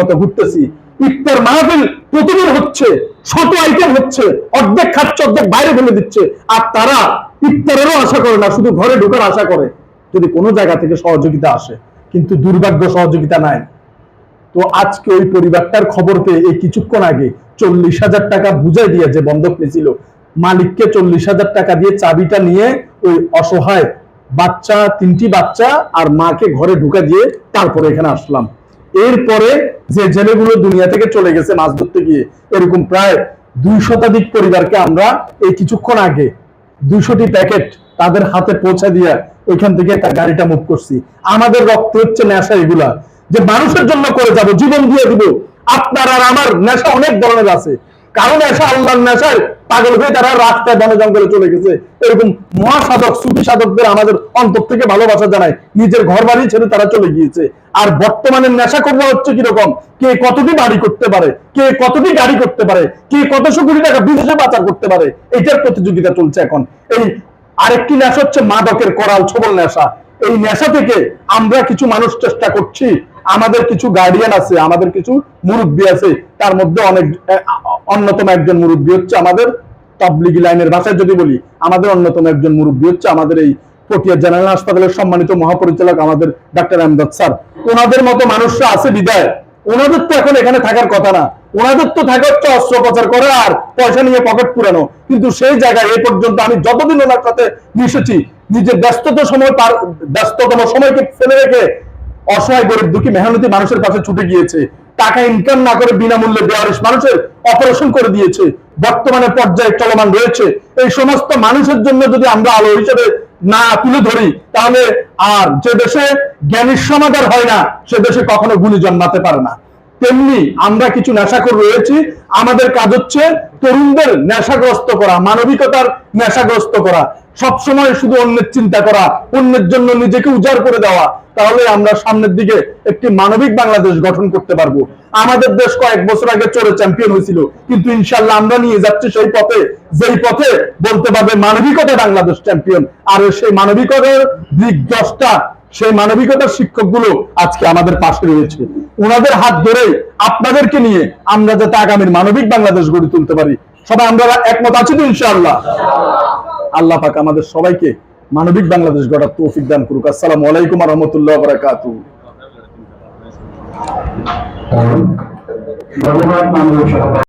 মতো ঘুরতেছি। ইফতার মাহফিল প্রতিদিন হচ্ছে শত আইটেম হচ্ছে, অর্ধেক খাচ্ছে, অর্ধেক বাইরে ফেলে দিচ্ছে। আর তারা ইফতারেরও আশা করে না, শুধু ঘরে ঢোকার আশা করে যদি কোনো জায়গা থেকে সহযোগিতা আসে। কিন্তু দুর্ভাগ্য সহযোগিতা নাই। তো আজকে ওই পরিবারটার খবর পেয়ে এই কিছুক্ষণ আগে চল্লিশ হাজার টাকা বুঝাই দিয়ে যে বন্ধক নিয়েছিল, মালিককে চল্লিশ হাজার টাকা দিয়ে চাবিটা নিয়ে ওই অসহায় বাচ্চা, তিনটি বাচ্চা আর মাকে ঘরে ঢুকা দিয়ে তারপরে এখানে আসলাম। এরপরে যে জেলেগুলো দুনিয়া থেকে চলে গেছে মাছ ধরতে গিয়ে, এরকম প্রায় দুই শতাধিক পরিবারকে আমরা এই কিছুক্ষণ আগে দুইশোটি প্যাকেট তাদের হাতে পৌঁছে দিয়ে ওইখান থেকে তার গাড়িটা মুভ করছি। আমাদের রক্ত হচ্ছে নেশা এগুলা। যে মানুষের জন্য করে যাব, জীবন দিয়ে দিব। আপনার আর আমার নেশা অনেক ধরনের আছে। কারণ নেশা আল্লাহর নেশায় পাগল হয়ে তারা রাস্তায় বনে জঙ্গলে চলে গেছে। এরকম মহাসাধক, সুফি সাধকদের আমাদের অন্তর থেকে ভালোবাসা জানায়। নিজের ঘর বাড়ি ছেড়ে তারা চলে গিয়েছে। আর বর্তমানে নেশা করব হচ্ছে কীরকম? কে কতটি বাড়ি করতে পারে? কে কতটি গাড়ি করতে পারে? কে কতশো কোটি টাকা বিদেশে পাচার করতে পারে? এটার প্রতিযোগিতা চলছে এখন। এই আরেকটি নেশা হচ্ছে মাদকের করাল, ছবল নেশা। এই নেশা থেকে আমরা কিছু মানুষ চেষ্টা করছি আমাদের কিছু গার্ডিয়ান আছে, আমাদের কিছু মুরব্বী আছে, তার মধ্যে অনেক অন্যতম একজন মুরব্বী হচ্ছে আমাদের তাবলিগি লাইনের ভাষায় যদি বলি, আমাদের অন্যতম একজন মুরব্বী হচ্ছে আমাদের এই পটিয়া জেনারেল হাসপাতালের সম্মানিত মহাপরিচালক আমাদের ডাক্তার আহমদ স্যার। ওনাদের মতো মানুষরা আছে বিদায়। ওনাদের তো এখন এখানে থাকার কথা না। ওনাদের তো থাকা হচ্ছে অস্ত্রোপচার করে আর পয়সা নিয়ে পকেট পুরানো। কিন্তু সেই জায়গায় এ পর্যন্ত আমি যতদিন ওনার সাথে মিশেছি, নিজের ব্যস্ততা সময় পার, ব্যস্ততম সময়কে ফেলে রেখে অসহায়, গরিব, দুঃখী, মেহনতি মানুষের কাছে ছুটে গিয়েছে। টাকা ইনকাম না করে বিনামূল্যে বেয়ারিশ মানুষের অপারেশন করে দিয়েছে। বর্তমানে পর্যায়ে চলমান রয়েছে। এই সমস্ত মানুষের জন্য যদি আমরা আলো হিসেবে না তুলে ধরি, তাহলে আর যে দেশে জ্ঞানীর সমাদার হয় না, সে দেশে কখনো গুলি জন্মাতে পারে না। তেমনি আমরা কিছু নেশাখোর রয়েছি। আমাদের কাজ হচ্ছে তরুণদের নেশাগ্রস্ত করা, মানবিকতার নেশাগ্রস্ত করা। সবসময় শুধু অন্যের চিন্তা করা, অন্যের জন্য নিজেকে উজাড় করে দেওয়া, তাহলে আমরা সামনের দিকে একটি মানবিক বাংলাদেশ গঠন করতে পারব। আমাদের দেশ কয়েক বছর আগে চলে চ্যাম্পিয়ন হয়েছিল, কিন্তু ইনশাল্লাহ আমরা নিয়ে যাচ্ছি সেই পথে, যেই পথে বলতে পারবে মানবিকতা বাংলাদেশ চ্যাম্পিয়ন। আর সেই মানবিকতার দিক দশটা, সেই মানবিকতার শিক্ষকগুলো আজকে আমাদের পাশে রয়েছে। ওনাদের হাত ধরে আপনাদেরকে নিয়ে আমরা যাতে আগামীর মানবিক বাংলাদেশ গড়ে তুলতে পারি। সবাই আমরা একমত আছি তো ইনশাআল্লাহ? আল্লাহ পাক আমাদের সবাইকে মানবিক বাংলাদেশ গড়ার তৌফিক দান করুক। আসসালামু আলাইকুম রহমতুল্লাহ বরাকাত মানব